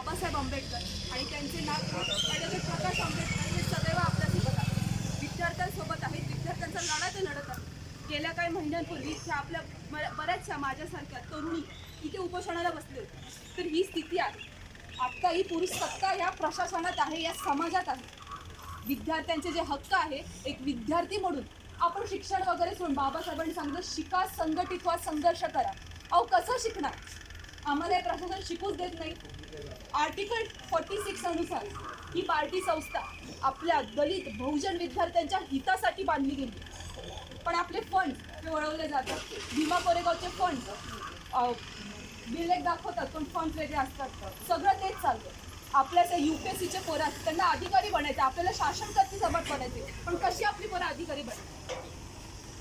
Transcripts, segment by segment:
बाबासाहेब आंबेडकर आणि त्यांचे नाव प्रकाश आंबेडकर हे सदैव आपल्यासोबत आहेत. विद्यार्थ्यांसोबत आहेत. विद्यार्थ्यांचा लढा ते लढत आहेत गेल्या काही महिन्यांपूर्वी आपल्या बऱ्याचशा माझ्यासारख्या तरुणी इथे उपोषणाला बसले होते. तर ही स्थिती आहे. आत्ता ही पुरुष सत्ता या प्रशासनात आहे या समाजात आहे. विद्यार्थ्यांचे जे हक्क आहे एक विद्यार्थी म्हणून आपण शिक्षण वगैरे सोडून बाबासाहेबांनी सांगितलं शिका संघटित व्हा संघर्ष करा. अहो कसं शिकणार? आम्हाला हे प्रशासन शिकूच देत नाही. आर्टिकल फोर्टी सिक्स अनुसार ही पार्टी संस्था आपल्या दलित बहुजन विद्यार्थ्यांच्या हितासाठी बांधली गेली. पण आपले फंड हे वळवले जातात भीमा कोरेगावचे फंड बिल एक दाखवतात पण फंड वेगळे असतात. सगळं तेच चालतं. आपल्या त्या सीचे पोरं असतात त्यांना अधिकारी बनायचे. आपल्याला शासनकर्ती सभा बनायचे. पण कशी आपली पोरं अधिकारी बनते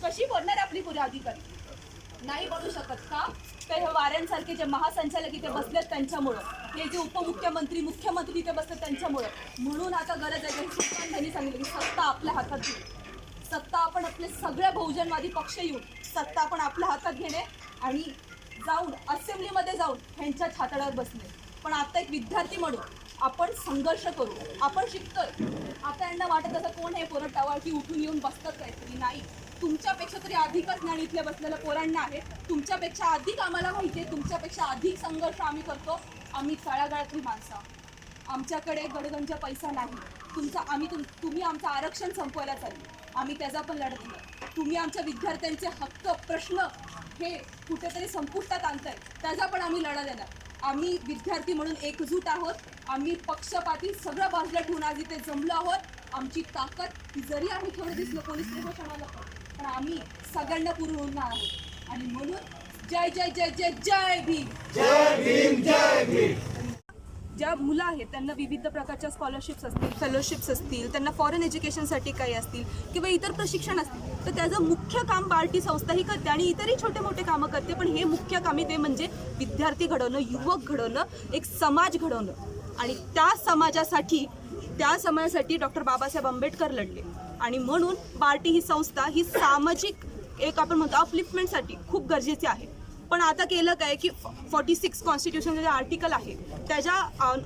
कशी बनणार आपली पोरं अधिकारी? नाही बनू शकत का? तर हे वाऱ्यांसारखे जे महासंचालक इथे बसलेत त्यांच्यामुळं. हे जे उपमुख्यमंत्री मुख्यमंत्री इथे बसले त्यांच्यामुळं. म्हणून आता गरज आहे की त्यांनी सांगितलं की सत्ता आपल्या हातात घेऊ सत्ता आपण आपले सगळे बहुजनवादी पक्ष येऊन सत्ता आपण आपल्या हातात घेणे आणि जाऊन असेंब्लीमध्ये जाऊन ह्यांच्या छातडावर बसणे. पण आता एक विद्यार्थी म्हणून आपण संघर्ष करू. आपण शिकतोय. आता यांना वाटत असं कोण हे पोरं टवाळकी उठून येऊन बसतात काहीतरी? नाही. तरी अधिकच ज्ञान इथल्या बसलेल्या पोरांना आहे. तुमच्यापेक्षा अधिक आम्हाला माहिती आहे तुमच्यापेक्षा अधिक संघर्ष आम्ही करतो. आम्ही तळागाळातली माणसं आमच्याकडे गडगंजा पैसा नाही. तुमचा आम्ही तुम तुम्ही आमचं आरक्षण संपवायला चालू आम्ही त्याचा पण लढत नाही. तुम्ही आमच्या विद्यार्थ्यांचे हक्क प्रश्न हे कुठेतरी संपुष्टात आणताय. त्याचा पण आम्ही लढा देणार आम्ही विद्यार्थी म्हणून एकजूट आहोत. आम्ही पक्षपाती सगळं बाजूला ठेवून आज इथे जमलो आहोत. आमची ताकद जरी आम्ही थोडं दिसलो पोलीस प्रशासनाला पण, आम्ही सगळ्यांना पुरवून आहोत. आणि म्हणून जय जय जय जय जय भीम. ज्या मुलं आहेत त्यांना विविध प्रकारच्या स्कॉलरशिप्स असतील फेलोशिप्स असतील त्यांना फॉरेन एज्युकेशनसाठी काही असतील किंवा इतर प्रशिक्षण असतील तर त्याचं मुख्य काम बार्टी संस्था ही करते आणि इतरही छोटे मोठे कामं करते. पण हे मुख्य कामी ते म्हणजे विद्यार्थी घडवणं युवक घडवणं एक समाज घडवणं. आणि त्या समाजासाठी त्या समाजासाठी डॉक्टर बाबासाहेब आंबेडकर लढले. आणि म्हणून बार्टी ही संस्था ही सामाजिक एक आपण म्हणतो अपलिफ्टमेंटसाठी खूप गरजेची आहे. पण आता केलं काय की फॉर्टी सिक्स कॉन्स्टिट्यूशन जे आर्टिकल आहे त्याच्या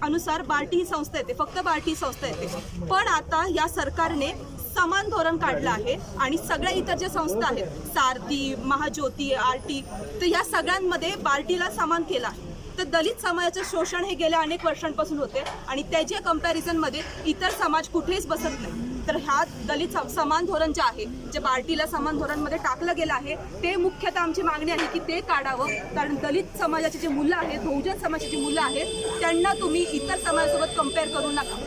अनुसार बार्टी ही संस्था येते फक्त बार्टी ही संस्था येते. पण आता या सरकारने समान धोरण काढलं आहे आणि सगळ्या इतर ज्या संस्था आहेत सारथी महाज्योती आर टी तर या सगळ्यांमध्ये बार्टीला समान केला आहे. तर दलित समाजाचं शोषण हे गेल्या अनेक वर्षांपासून होते आणि त्याच्या कम्पॅरिझनमध्ये इतर समाज कुठेच बसत नाही. तर ह्या दलित समान धोरण जे आहे जे बार्टीला समान धोरणमध्ये टाकलं गेलं आहे ते मुख्यतः आमची मागणी आहे की ते काढावं. कारण दलित समाजाची जी मुलं आहेत बहुजन समाजाची मुलं आहेत त्यांना तुम्ही इतर समाजासोबत कंपेअर करू नका.